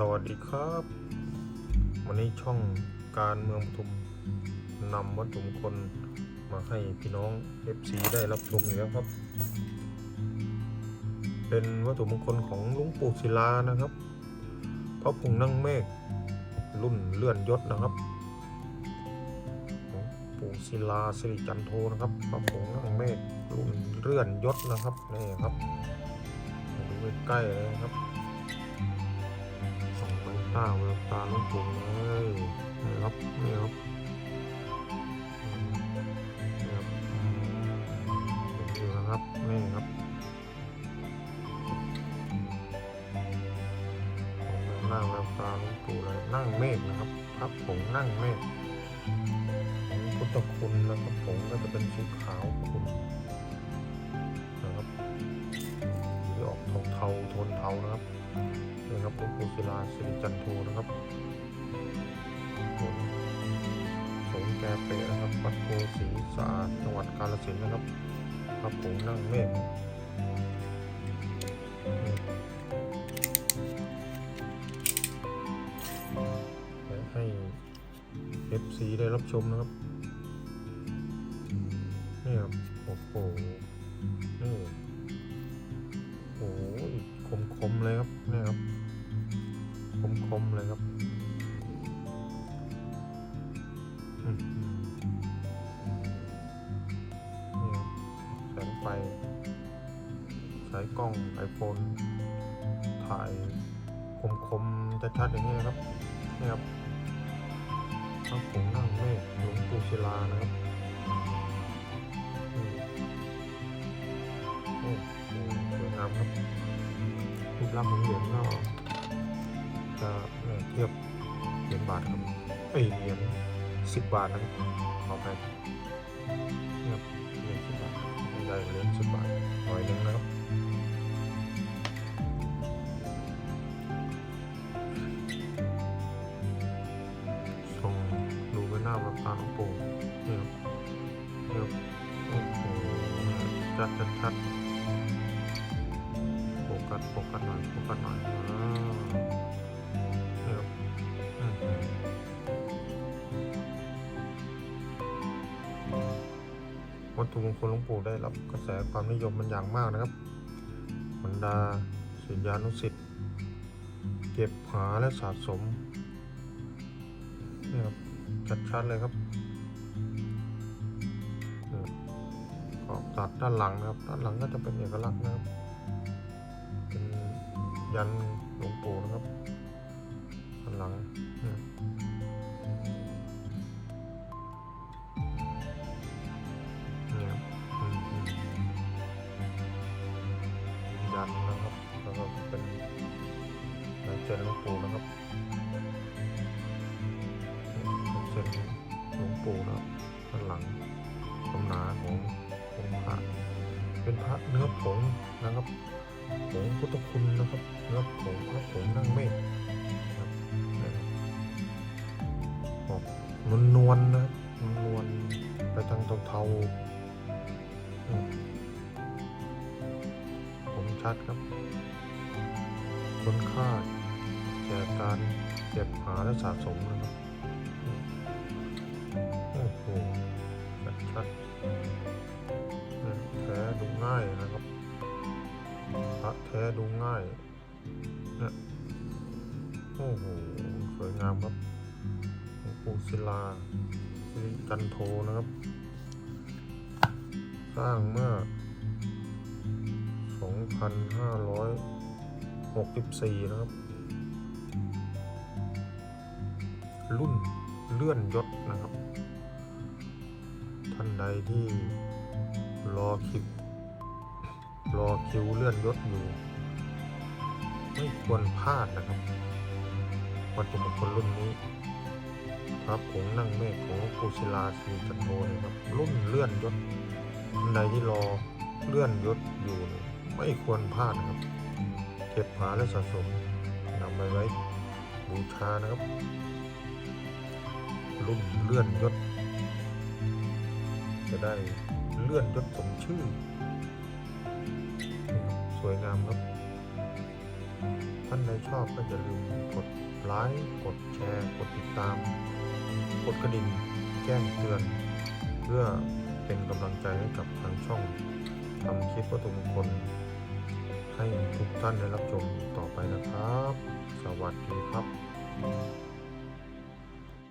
สวัสดีครับ วันนี้ช่องการเมืองปทุมนำวัตถุมงคลมาให้พี่น้อง FC ได้รับชมอีกแล้วครับ เป็นวัตถุมงคลของลุงปู่ศิลานะครับพระพุงนั่งเมฆรุ่นเลื่อนยศนะครับปู่ศิลาสิริจันโทนะครับพระพุงนั่งเมฆรุ่นเลื่อนยศนะครับนี่ครับดูใกล้ๆเลยนะครับ ส่องไปตาเวลตาลุงเลยนี่ครับนี่ครับอืมนี่ครับอืมเห็นอยู่นะครับนี่ครับผมหน้าแววตาลุงปู่เลยนั่งเมฆนะครับครับผมนั่งเมฆของพุทธคุณนะครับผมก็จะเป็นสีขาวคุณ ที่ออกเทาโทนเทานะครับนี่ครับหลวงปู่ศิลาสิริจันโทนะครับสงแกเปะนะครับวัดโพศีสะอาดจังหวัดกาฬสินธุ์นะครับครับผมนั่งเมฆให้ FC ได้รับชมนะครับนี่ครับโอ้โหนี่ย คมเลยครับนี่ครับคมคมเลยครับนี่ครับแสงไฟใช้กล้องไอโฟนถ่ายคมคมชัดๆอย่างนี้นะครับนี่ครับพระผงนั่งเมฆหลวงปู่ศิลานะครับอืมโอ้โหสวยงามครับ รูปร่างของเหรียญก็จะเอ่อเทียบเหรียญบาทครับเอ้ยเหรียญสิบบาทนะครับขอไปเนี่ยบเหรียญสิบบาทไม่ใช่เหรียญสิบบาทหน่อยนึงนะครับส่งดูไปหน้าวัดตาหลวงปู่เนี่ยบเนี่ยบโอ้โหชัดชัดชัด กัสโฟกัสหน่อยโฟกัสหน่อยอ่าเออวัตถุมงคลหลวงปู่ได้รับกระแสความนิยมมันอย่างมากนะครับบรรดาศิษยานุศิษย์เก็บหาและสะสมนี่ครับชัดๆเลยครับขอบตัดด้านหลังนะครับ ด้านหลังก็จะเป็นเอกลักษณ์นะครับ ยันหลวงปู่นะครับด้านหลังนี่ครับยันนะครับแล้วก็เป็นลายเซ็นหลวงปู่นะครับลายเซ็นหลวงปู่นะครับด้านหลังความหนาขององค์พระเป็นพระเนื้อผงนะครับ ผงพุทธคุณนะครับแล้วผงพระผงนั่งเมฆนะครับนะครับออกนวลนวลๆนะครับนวลไปทางเทาๆผมชัดครับคุณค่าแก่การเก็บหาและสะสมนะครับโอ้โหชัดชัดแท้ดูง่ายนะครับพระ แท้ดูง่ายเนี่ยโอ้โห สวยงามครับปูศิลาสิริจันโทนะครับ สร้างเมื่อ 2564 นะครับ รุ่นเลื่อนยศนะครับ ท่านใดที่รอคิว รอคิวเลื่อนยศอยู่ ไม่ควรพลาดนะครับ วัตถุมงคลรุ่นนี้พระผงนั่งเมฆของปูศิลาสีจันโทนะครับ รุ่นเลื่อนยศคนใดที่รอเลื่อนยศอยู่เนี่ยไม่ควรพลาดนะครับ เก็บหาและสะสมนำไปไว้บูชานะครับ รุ่นเลื่อนยศ จะได้เลื่อนยศสมชื่อ สวยงามครับ ท่านใดชอบก็อย่าลืมกดไลค์กดแชร์ กดติดตาม กดกระดิ่งแจ้งเตือน เพื่อเป็นกำลังใจให้กับทางช่องทำคลิปวัตถุมงคลให้ทุกท่านได้รับชมต่อไปนะครับ สวัสดีครับ